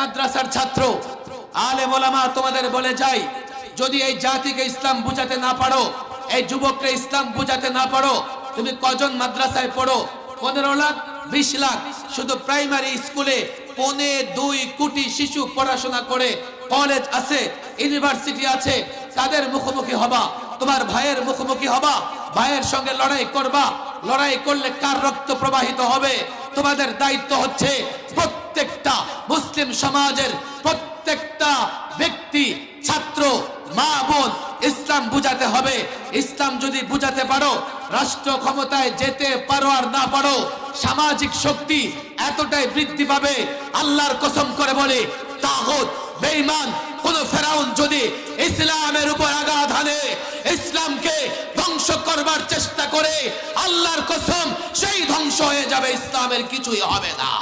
মাদ্রাসার ছাত্র, আলে মোলামা তোমাদের বলে যাই, যদি এই জাতিকে ইসলাম বুঝাতে না পারো, এই যুবককে ইসলাম বুঝাতে না পারো, তুমি কজন মাদ্রাসায় পড়ো? পনেরো লাখ, বিশ লাখ, শুধু প্রাইমারি স্কুলে পনে দুই কোটি শিশু পড়াশোনা করে কলেজ আছে, ইউনিভার্সিটি আছে, তাদের মুখোমুখি হবা, তোমার ভাইয়ের মুখোমুখি হবা, ভাইয়ের সঙ্গে লড়াই করবা, লড়াই করলে কার রক্ত প্রবাহিত হবে? তোমাদের দায়িত্ব হচ্ছে সমাজের প্রত্যেকটা ব্যক্তি, ছাত্র, মা, বোন, ইসলাম বুঝাতে হবে। ইসলাম যদি বুঝাতে পারো, রাষ্ট্র ক্ষমতায় যেতে পারো আর না পারো, সামাজিক শক্তি এতটাই বৃদ্ধি পাবে, আল্লাহর কসম করে বলে তাহত বেঈমান, কোন ফেরাউন যদি ইসলামের উপর আঘাত হানে, ইসলামকে ধ্বংস করবার চেষ্টা করে, আল্লাহর কসম, সেই ধ্বংস হয়ে যাবে, ইসলামের কিছুই হবে না।